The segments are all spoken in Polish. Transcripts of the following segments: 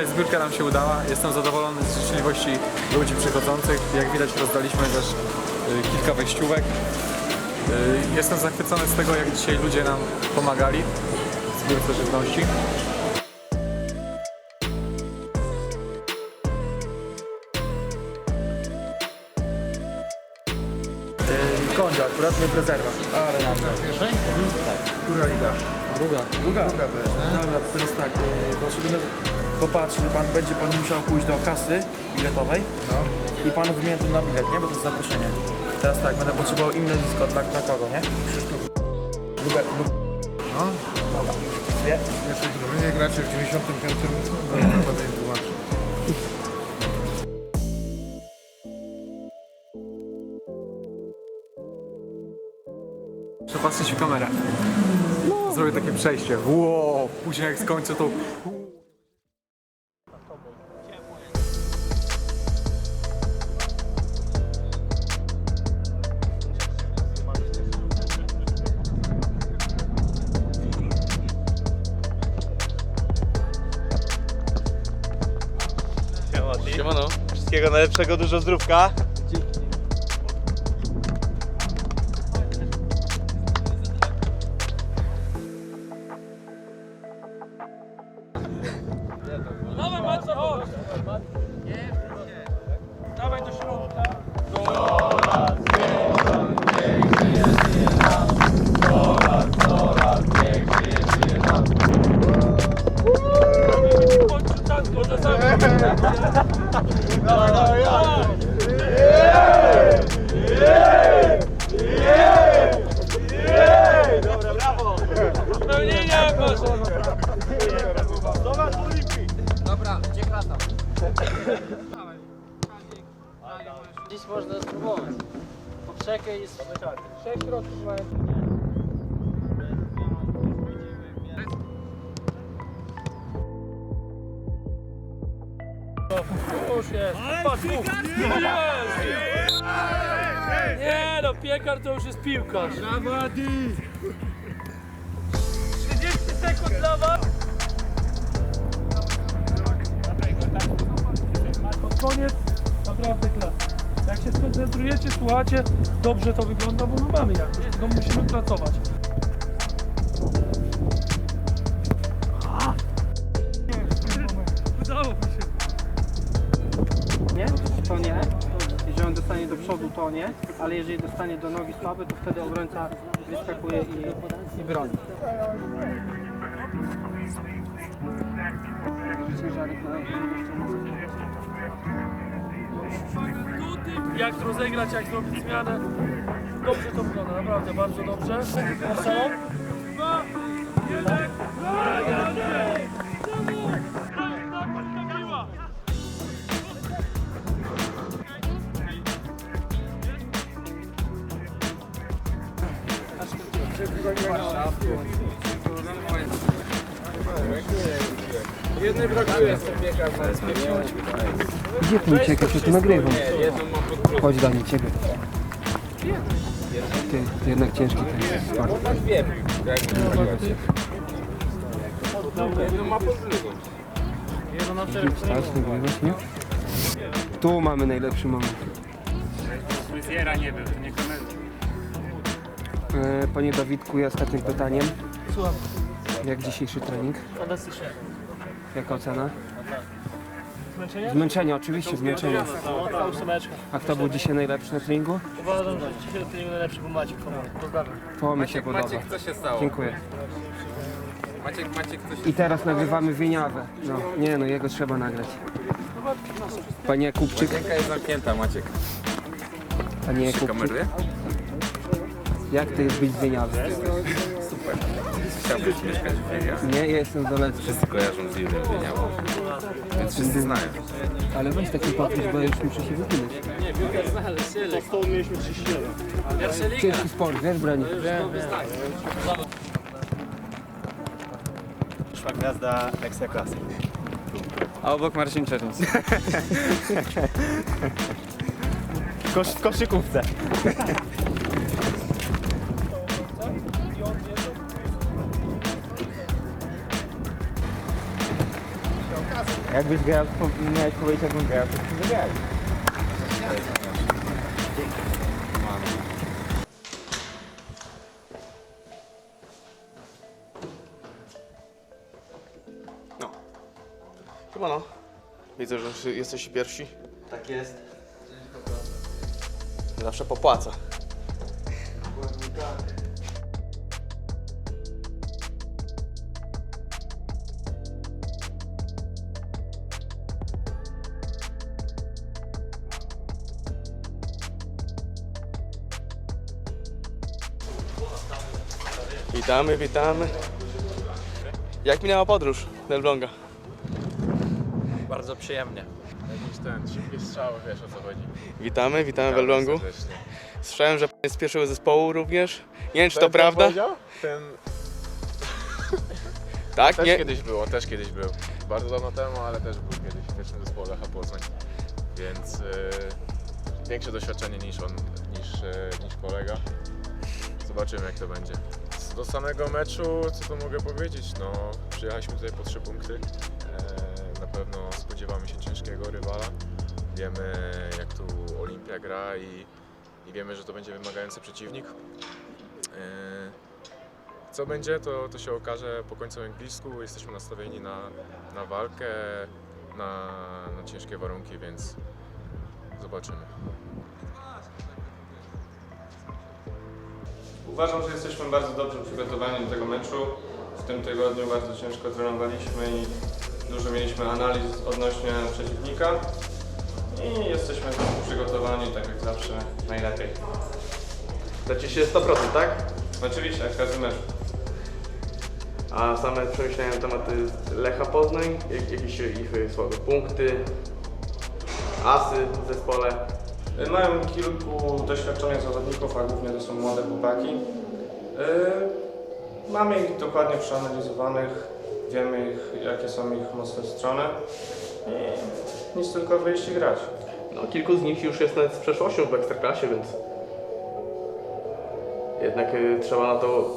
Jak widać zbiórka nam się udała. Jestem zadowolony z życzliwości ludzi przychodzących. Jak widać rozdaliśmy też y, kilka wejściówek. Y, Jestem zachwycony z tego, jak dzisiaj ludzie nam pomagali w zbiórce żywności. Kondzio akurat, nie prezerwa. Ale nam Która liga? Druga. Druga? Druga Dobra, teraz tak, potrzebujemy popatrzeć, że pan będzie pan musiał pójść do kasy biletowej i panu wymienię tu na bilet, nie? Bo to jest zaproszenie. Teraz tak, będę potrzebował inne nazwisko dla, dla kogo, nie? Druga, druga. No, Dobra. Dwie. jeszcze zrobienie graczy w 95 będę im tłumaczył. Przepatrzcie się kamerę. Zrobię takie przejście. Wow, później jak skończę to... Wszystkiego najlepszego, dużo zdrówka. Dawaj Maco, chodź! Dawaj do środka. Dziś można spróbować. Poprzekę i sześć środków mają. Już jest. Patrz. Jest. Nie no, piekar to już jest piłkarz. 30 sekund dla was. Koniec naprawdę klas. Się skoncentrujecie, słuchacie, dobrze to wygląda, bo my mamy jakoś, tylko musimy pracować. Udało mi się. Nie? To nie. Jeżeli on dostanie do przodu, to nie. Ale jeżeli dostanie do nogi słaby, to wtedy obrońca wyskakuje i, i broni. Ciężary jak rozegrać, jak zrobić zmianę. Dobrze to wygląda, naprawdę bardzo dobrze. Marcelo? Dwa, jeden, Gdzie ty uciekasz? Ja tu nagrywam. Chodź do mnie, ciebie. Ty, ty jednak ciężki ten jest sport. Wstać, nagrywać, nie? Tu mamy najlepszy moment. Fryzjera nie był, to nie komentuj. E, Panie Dawidku, ja ostatnim pytaniem. Słucham. Jak dzisiejszy trening? Fantastycznie. Jaka ocena? Zmęczenie? Zmęczenie, oczywiście zmęczenie. Ósemeczka. A kto był dzisiaj najlepszy na treningu? Uważam, że dzisiaj nie najlepszy, bo Maciek. Pozdrawiam. To mi się podoba. co się stało? Dziękuję. Maciek, Maciek, coś I teraz nagrywamy Wieniawę. No, nie no, jego trzeba nagrać. Panie Jakubczyk, Ręka jest zamknięta, Maciek. panie Jakubczyk, Kamery? jak to jest być z Wieniawy? Super. Chciałbyś mieszkać w Wieniawie. Nie, ja jestem z Dolecka, Wszyscy kojarzą z Juliem Wieniawą. Więc wszyscy znają. ale weź taki podpis, bo ja już muszę się wypinać. Ciężki sport, wiesz, Brani? Przyszła gwiazda Ekstraklasy. A obok Marcin Czernos. Kosz, w koszykówce. Jakbyś grał, po- miałeś powiedzieć jakbym grał, to byśmy wygrali. Chyba no. Widzę, że jesteś pierwsi. Tak jest. Zawsze popłaca. Witamy, witamy. Jak minęła podróż do Elbląga? Bardzo przyjemnie. Jakiś ten, szybkie strzały, wiesz o co chodzi. Witamy, witamy w Elblągu. Serdecznie. Słyszałem, że jest z pierwszego zespołu również. Nie wiem, czy to Ten, prawda. powiedział? Ten Tak, też nie. kiedyś był, on też kiedyś był. Bardzo dawno temu, ale też był kiedyś w pierwszym zespole Lecha Poznań. Więc y, większe doświadczenie niż on, niż, y, niż kolega. Zobaczymy jak to będzie. Do samego meczu, co tu mogę powiedzieć? No, przyjechaliśmy tutaj po trzy punkty. E, na pewno spodziewamy się ciężkiego rywala. Wiemy jak tu Olimpia gra i, i wiemy, że to będzie wymagający przeciwnik. E, co będzie, to, to się okaże po końcu angielsku. Jesteśmy nastawieni na, na walkę, na, na ciężkie warunki, więc zobaczymy. Uważam, że jesteśmy bardzo dobrze przygotowani do tego meczu. W tym tygodniu bardzo ciężko trenowaliśmy i dużo mieliśmy analiz odnośnie przeciwnika. I jesteśmy przygotowani, tak jak zawsze, najlepiej. Dacie się 100%, tak? Oczywiście, jak każdy mecz. A same przemyślenia na temat y, Lecha Poznań, jak, jakieś ich y, słabe punkty, asy w zespole. Mają kilku doświadczonych zawodników, a głównie to są młode chłopaki. Yy, Mamy ich dokładnie przeanalizowanych, wiemy ich, jakie są ich mocne strony i nic tylko wyjść i grać. No, kilku z nich już jest nawet z przeszłością w Ekstraklasie, więc jednak y, trzeba na to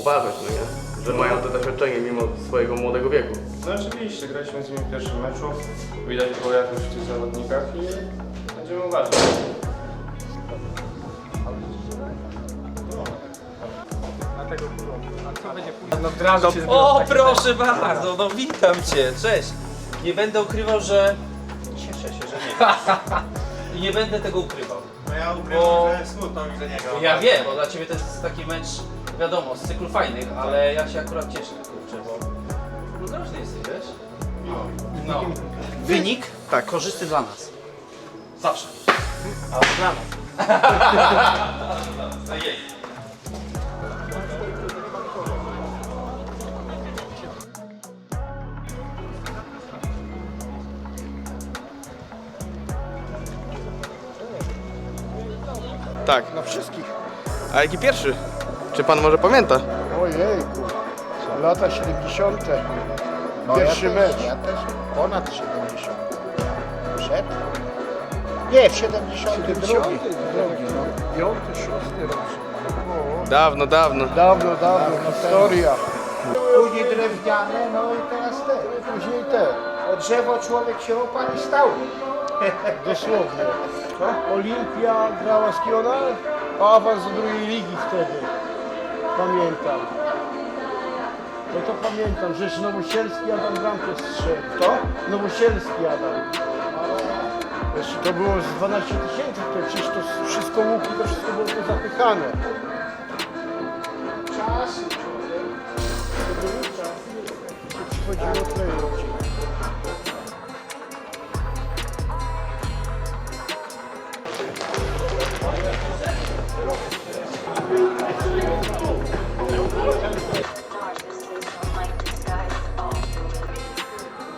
uważać, no nie? Że mają to doświadczenie mimo swojego młodego wieku. No oczywiście, graliśmy z nimi w pierwszym meczu, widać było jakoś w tych zawodnikach i będziemy uważać. O, proszę bardzo, no witam cię, cześć. Nie będę ukrywał, że... Cieszę się, że nie. I nie będę tego ukrywał. No ja Bo- że smutno mi za niego. Ja wiem, bo dla ciebie to jest taki mecz, wiadomo, z cyklu fajnych, ale ja się akurat cieszę, kurczę, bo... No groźny jesteś, wiesz? No. Wynik? Tak. Korzystny dla nas. Zawsze. A dla nas. Tak jest. Tak. Na wszystkich. A jaki pierwszy? Czy pan może pamięta? Ojejku, lata 70. Pierwszy mecz. Ja też ponad 70. Przed? Nie, w 72. Piąty, szósty rok. Dawno, dawno. Dawno, dawno, historia. Później drewniane, no i teraz te. Później te. Od drzewo człowiek się opali stał. Dosłownie. Olimpia grała z Kiona, a awans do drugiej ligi wtedy. Pamiętam. No to pamiętam, że Nowosielski Adam bramkę strzelił. Kto? Nowosielski Adam. Wiesz, to było z 12 tysięcy, to przecież to wszystko łuki, to wszystko było zapychane. To były czasy, to przychodziło tutaj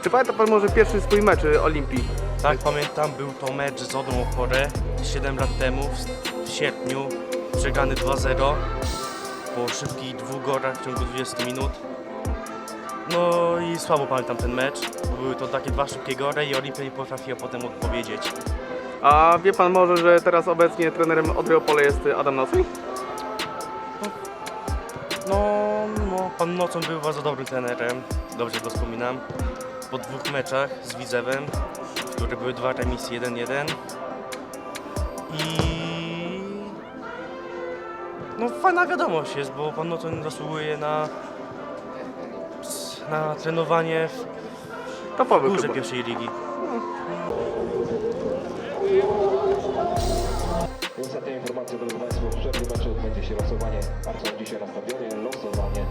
Czy pamięta pan może pierwszy swój mecz y, Olimpii? Tak, pamiętam, był to mecz z Odrą Oporę 7 lat temu, w, w sierpniu, przegrany 2-0 po szybkich dwóch gorach w ciągu 20 minut. No i słabo pamiętam ten mecz, bo były to takie dwa szybkie gore i Olimpia nie potrafiła potem odpowiedzieć. A wie pan może, że teraz obecnie trenerem Odry Opole jest y, Adam Nocej? No, no, pan Nocą był bardzo dobrym trenerem, dobrze go wspominam. po dwóch meczach z Widzewem, które były dwa remisy 1-1 i no fajna wiadomość jest, bo pan Noton zasługuje na na trenowanie w Topowy górze pierwszej ligi. Ostatnia informacja, drodzy Państwo, w przerwie odbędzie się losowanie. Bardzo dzisiaj na stadionie losowanie.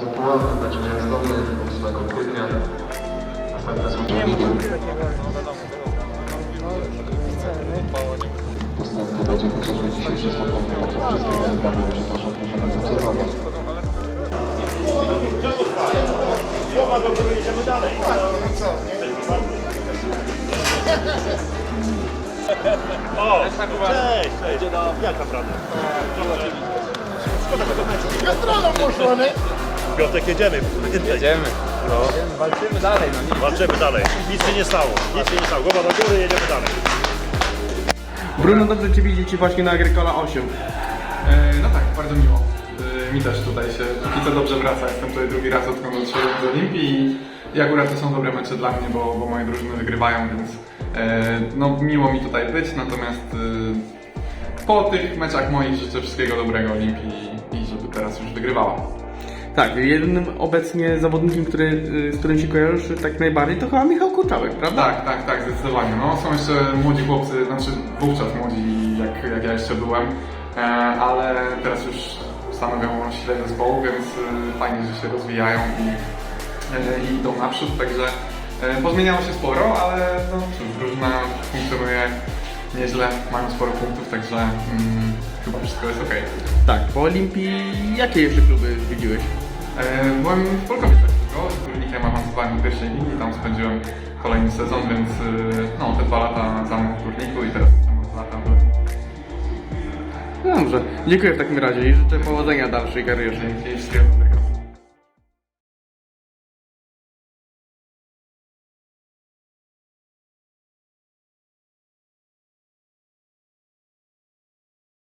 Puławy, mecz wyjazdowy 8 kwietnia. Następne spotkanie. Następny będzie chociażby dzisiejsze spotkanie, o to wszystkie zgadzamy, że proszę, sezonie. Słowa do góry, idziemy dalej. O, cześć, cześć. Jaka prawda? Szkoda tego meczu. Gastronom poszło, nie? Piotrek, jedziemy. Jedziemy. No. Walczymy dalej, no nie. Walczymy dalej. Nic się nie stało. Nic się nie stało. Głowa do góry, jedziemy dalej. Bruno, dobrze Cię widzieć właśnie na Agrykola 8. E, no tak, bardzo miło. E, mi też tutaj się póki co dobrze wraca. Jestem tutaj drugi raz odkąd odszedłem z Olimpii i, i akurat to są dobre mecze dla mnie, bo, bo moje drużyny wygrywają, więc e, no miło mi tutaj być, natomiast e, po tych meczach moich życzę wszystkiego dobrego Olimpii i, i żeby teraz już wygrywała. Tak, jedynym obecnie zawodnikiem, który, y, z którym się kojarzysz tak najbardziej, to chyba Michał Kurczałek, prawda? Tak, tak, tak, zdecydowanie. No, są jeszcze młodzi chłopcy, znaczy wówczas młodzi, jak, jak ja jeszcze byłem, e, ale teraz już stanowią źle zespołu, więc e, fajnie, że się rozwijają i, e, i idą naprzód, także e, pozmieniało się sporo, ale no drużyna funkcjonuje nieźle, mają sporo punktów, także mm, chyba wszystko jest ok. Tak, po Olimpii jakie jeszcze kluby widziłeś? Byłem w Polkowicach tylko, z górnikiem awansowałem do pierwszej ligi, tam spędziłem kolejny sezon, więc e, no, te dwa lata mną w górniku i teraz jestem dwa lata. No dobrze, dziękuję w takim razie i życzę powodzenia dalszej karierze. Dzięki, wszystkiego.